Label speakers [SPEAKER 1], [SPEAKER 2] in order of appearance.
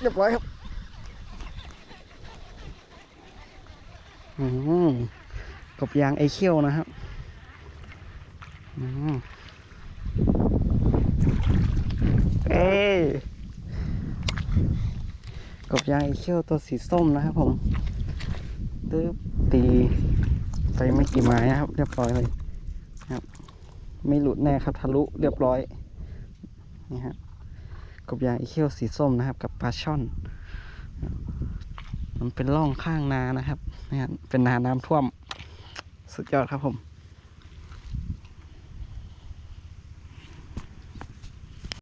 [SPEAKER 1] เรียบร้อยครับอืมกบยางไอเคียวนะครับเอ้กบยางไอเคียวตัวสีส้มนะครับผมตึ๊บตีไปไม่กี่ไม้นะครับ เรียบร้อยเลยครับ ไม่หลุดแน่ครับทะลุเรียบร้อยนี่ฮะ กบยางไอเคียวสีส้มนะครับ กับปลาช่อน มันเป็นร่องข้างนานะครับนี่ฮะเป็นนาน้ำท่วม สุดยอดครับผม